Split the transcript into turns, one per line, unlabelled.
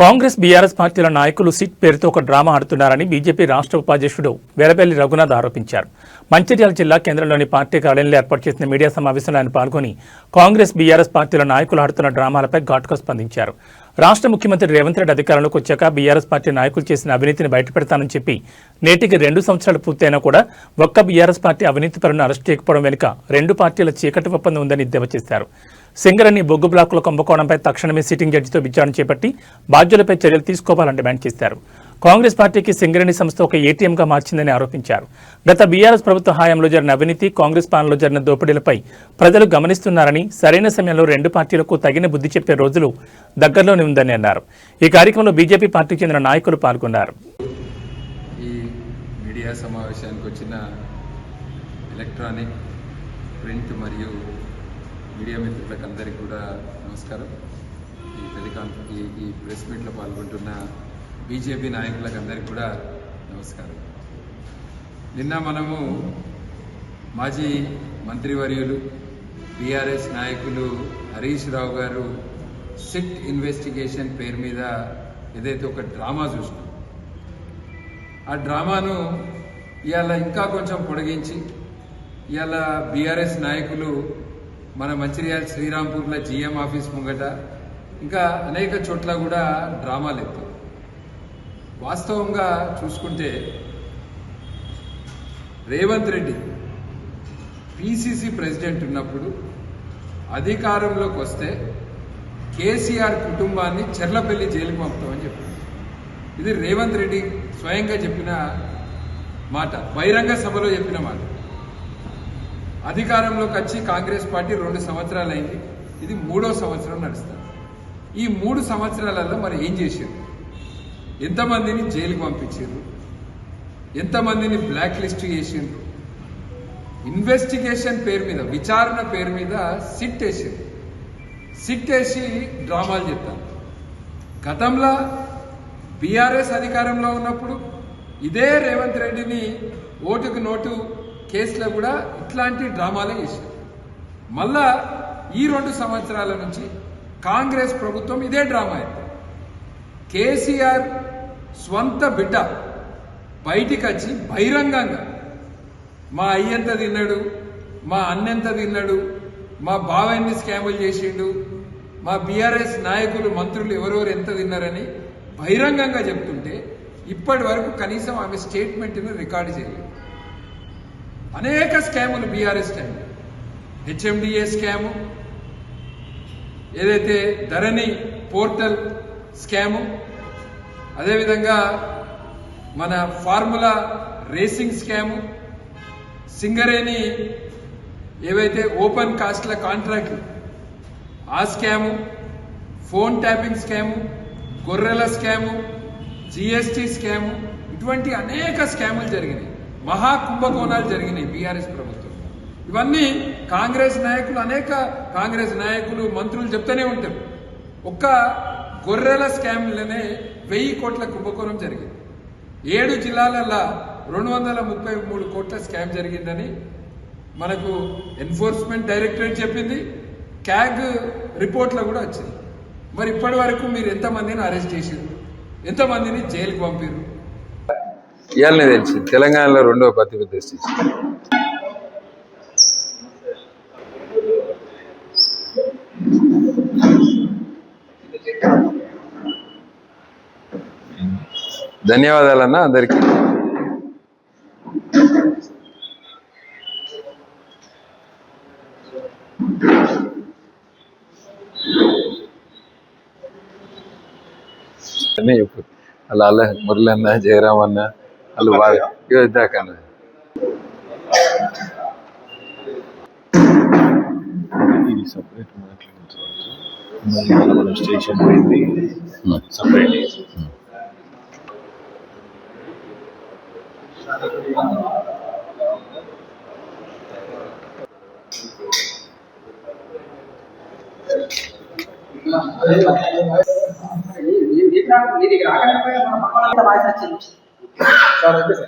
Congress BRS పార్టీల నాయకులు SIT పేరుతో ఒక డ్రామా ఆడుతున్నారని బీజేపీ రాష్ట్ర ఉపాధ్యక్షుడు వెరపల్లి రఘునాథ్ ఆరోపించారు. మంచిర్యాల జిల్లా కేంద్రంలోని పార్టీ కార్యాలయంలో ఏర్పాటు చేసిన మీడియా సమావేశంలో ఆయన పాల్గొని కాంగ్రెస్ బీఆర్ఎస్ పార్టీల నాయకులు ఆడుతున్న డ్రామాలపై ఘాటుగా స్పందించారు. రాష్ట్ర ముఖ్యమంత్రి రేవంత్ రెడ్డి అధికారంలోకి వచ్చాక బీఆర్ఎస్ పార్టీ నాయకులు చేసిన అవినీతిని బయటపెడతానని చెప్పి నేటికి రెండు సంవత్సరాలు పూర్తయినా కూడా ఒక్క బీఆర్ఎస్ పార్టీ అవినీతి పరులను అరెస్ట్ చేయకపోవడం వెనుక రెండు పార్టీల చీకటి ఒప్పందం ఉందని ఎద్దేవా చేశారు. సింగరేణి బొగ్గు బ్లాకుల కుంభకోణంపై తక్షణమే సిట్టింగ్ జడ్జితో విచారణ చేపట్టి బాధ్యులపై చర్యలు తీసుకోవాలని డిమాండ్ చేశారు. కాంగ్రెస్ పార్టీకి సింగరేణి సంస్థ ఒక ఏటీఎంగా మార్చిందని ఆరోపించారు. గత బీఆర్ఎస్ ప్రభుత్వ హయాంలో జరిగిన అవినీతి కాంగ్రెస్ పాలనలో జరిగిన దోపిడీలపై ప్రజలు గమనిస్తున్నారని సరైన సమయంలో రెండు పార్టీలకు తగిన బుద్ధి చెప్పే రోజులు దగ్గరలోనే ఉందని అన్నారు. ఈ కార్యక్రమంలో బీజేపీ పార్టీకి చెందిన నాయకులు పాల్గొన్నారు.
ఈ మీడియా సమావేశానికి వచ్చిన ఎలక్ట్రానిక్ ప్రింట్ మరియు మీడియా మిత్రులకు అందరికీ కూడా నమస్కారం. ఈ టెలికాన్ ఈ ఈ ప్రెస్ మీట్లో పాల్గొంటున్న బీజేపీ నాయకులకు అందరికీ కూడా నమస్కారం. నిన్న మనము మాజీ మంత్రివర్యులు బీఆర్ఎస్ నాయకులు హరీష్ రావు గారు సిట్ ఇన్వెస్టిగేషన్ పేరు మీద ఏదైతే ఒక డ్రామా చూసినాం. ఆ డ్రామాను ఇవాళ ఇంకా కొంచెం పొడిగించి ఇవాళ బీఆర్ఎస్ నాయకులు మన మంచిర్యాల శ్రీరాంపూర్లో జీఎం ఆఫీస్ ముంగట ఇంకా అనేక చోట్ల కూడా డ్రామాలు ఎత్తారు వాస్తవంగా చూసుకుంటే రేవంత్ రెడ్డి పిసిసి ప్రెసిడెంట్ ఉన్నప్పుడు అధికారంలోకి వస్తే కేసీఆర్ కుటుంబాన్ని చెర్లపల్లి జైలుకు పంపుతామని చెప్పారు. ఇది రేవంత్ రెడ్డి స్వయంగా చెప్పిన మాట బహిరంగ సభలో చెప్పిన మాట. అధికారంలోకి వచ్చి కాంగ్రెస్ పార్టీ రెండు సంవత్సరాలు అయింది ఇది మూడో సంవత్సరం నడుస్తుంది. ఈ మూడు సంవత్సరాలలో మరి ఏం చేశారు ఎంతమందిని జైలుకు పంపించారు ఎంతమందిని బ్లాక్ లిస్ట్ చేసిండ్రు? ఇన్వెస్టిగేషన్ పేరు మీద విచారణ పేరు మీద సిట్ వేసారు సిట్ వేసి డ్రామాలు చెప్తాను గతంలో బీఆర్ఎస్ అధికారంలో ఉన్నప్పుడు ఇదే రేవంత్ రెడ్డిని ఓటుకు నోటు కేసులో కూడా ఇట్లాంటి డ్రామాలే చేశారు. మళ్ళా ఈ రెండు సంవత్సరాల నుంచి కాంగ్రెస్ ప్రభుత్వం ఇదే డ్రామా అయింది కేసీఆర్ స్వంత బిడ్డ బయటికి వచ్చి బహిరంగంగా మా అయ్యంత తిన్నాడు మా అన్నెంత తిన్నాడు మా బావన్ని స్కాములు చేసిండు మా బీఆర్ఎస్ నాయకులు మంత్రులు ఎవరెవరు ఎంత తిన్నారని బహిరంగంగా చెప్తుంటే ఇప్పటి వరకు కనీసం ఆమె స్టేట్మెంట్ని రికార్డు చేయలేదు. అనేక స్కాములు బీఆర్ఎస్ టైం హెచ్ఎండిఏ స్కాము ఏదైతే ధరణి పోర్టల్ స్కాము అదేవిధంగా మన ఫార్ములా రేసింగ్ స్కాము సింగరేణి ఏవైతే ఓపెన్ కాస్ట్ల కాంట్రాక్ట్లు ఆ స్కాము ఫోన్ ట్యాపింగ్ స్కాము గొర్రెల స్కాము జిఎస్టి స్కాము ఇటువంటి అనేక స్కాములు జరిగినాయి. మహా కుంభకోణాలు జరిగినాయి బీఆర్ఎస్ ప్రభుత్వం. ఇవన్నీ కాంగ్రెస్ నాయకులు అనేక కాంగ్రెస్ నాయకులు మంత్రులు చెప్తూనే ఉంటారు. ఒక్క గొర్రెల స్కామ్లనే వెయ్యి కోట్ల కుంభకోణం జరిగింది. ఏడు జిల్లాలల్లా రెండు వందల ముప్పై మూడు కోట్ల స్కామ్ జరిగిందని మనకు ఎన్ఫోర్స్మెంట్ డైరెక్టరేట్ చెప్పింది. క్యాగ్ రిపోర్ట్లో కూడా వచ్చింది. మరి ఇప్పటి వరకు మీరు ఎంతమందిని అరెస్ట్ చేసారు ఎంతమందిని జైలుకు పంపారు ఇవాళనే తెలిసింది తెలంగాణలో రెండవ ప్రతిపత్తి స్టేషన్ ధన్యవాదాలన్న అందరికీ అన్నీ చెప్పు అలా అలా మురళి అన్న జయరామ్ అన్న వాళ్ళు బాగా ఇగో ఇద్దాకన్న
ఇది సపరేట్ మాట్లాడించవచ్చు మళ్ళీ మన స్టేషన్ పోయింది సపరేట్
ఇది రాకపోయినా మన పక్కన వాయిస్ వచ్చింది சார் ஓகே சார்